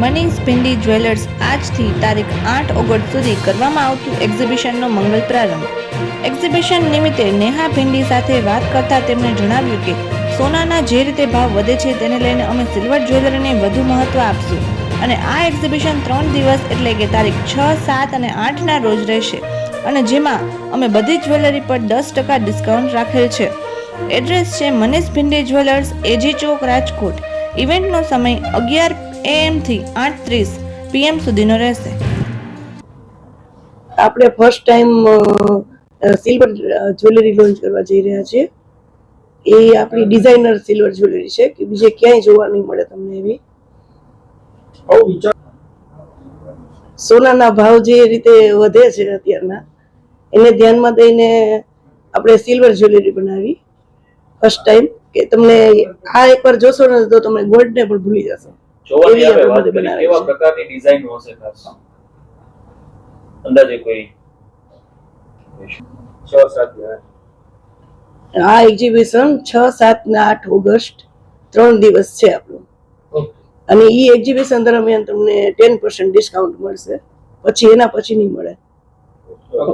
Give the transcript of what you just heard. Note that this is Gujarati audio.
મનીષ ભિંડી જ્વેલર્સ આજથી તારીખ આઠ ઓગસ્ટ સુધી કરવામાં આવતું એક્ઝિબિશનનો મંગલ પ્રારંભ. એક્ઝિબિશન નિમિત્તે નેહા ભિંડી સાથે વાત કરતા તેમણે જણાવ્યું કે, સોનાના જે રીતે ભાવ વધે છે તેને લઈને અમે સિલ્વર જ્વેલરીને વધુ મહત્વ આપશું. અને આ એક્ઝિબિશન ત્રણ દિવસ એટલે કે તારીખ છ, સાત અને આઠના રોજ રહેશે. અને જેમાં અમે બધી જ્વેલરી પર દસ ટકા ડિસ્કાઉન્ટ રાખેલ છે. એડ્રેસ છે Manish Bhindi jewellers, A G Chowk, Rajkot. ઇવેન્ટનો સમય અગિયાર એએમથી આઠ ત્રીસ પીએમ સુધીનો રહેશે. આપણે first time silver jewellery launch કરવા જઈ રહ્યા છીએ. એ આપણી ડિઝાઇનર સિલ્વર જ્વેલરી છે, કે બીજે ક્યાંય જોવા નહીં મળે તમને એવી. સોનાના ભાવ જે રીતે વધે છે અત્યારના, એને ધ્યાનમાં દઈને આપણે સિલ્વર જ્વેલરી બનાવી. ફર્સ્ટ ટાઈમ કે તમને આ એકવાર જોશો ને તો તમે ગોલ્ડને પણ ભૂલી જશો. જોવાની આપણે વાત કરી. કેવા પ્રકારની ડિઝાઇન હશે ખાસ? અંદાજે કોઈ? છ સાત આ એક્ઝિબિશન છ સાત ને આઠ ઓગસ્ટ ત્રણ દિવસ છે આપણું. અને એ એક્ઝિબિશન દરમિયાન તમને ટેન પર્સન્ટ ડિસ્કાઉન્ટ મળશે. પછી એના પછી નહીં મળે.